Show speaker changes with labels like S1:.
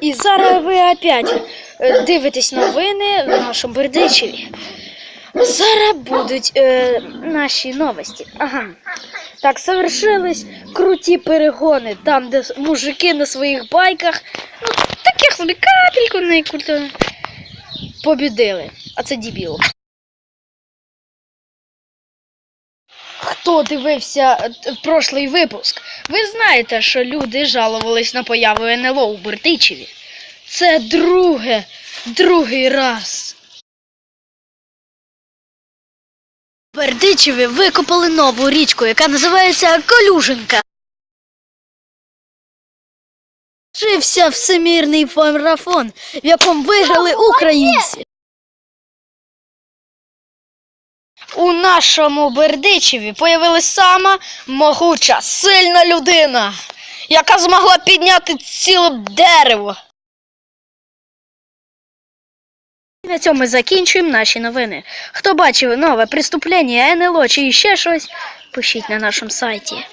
S1: І зараз ви опять е, дивитесь новини в нашому Бердичеві. Зараз будуть е, наші новості. Ага. Так, совершились круті перегони, там, де мужики на своїх байках, ну, таких собі капельку на побідили. А це дебіл. Хто дивився е, в прошлий випуск? Ви знаєте, що люди жалувались на появу НЛО у Бердичеві. Це друге, другий раз. В Бердичеві викопали нову річку, яка називається Колюженка. Вчився всемірний марафон, в якому виграли українці. У нашому Бердичеві появилась сама могуча, сильна людина, яка змогла підняти ціле дерево. На цьому ми закінчуємо наші новини. Хто бачив нове преступлення, НЛО чи ще щось, пишіть на нашому сайті.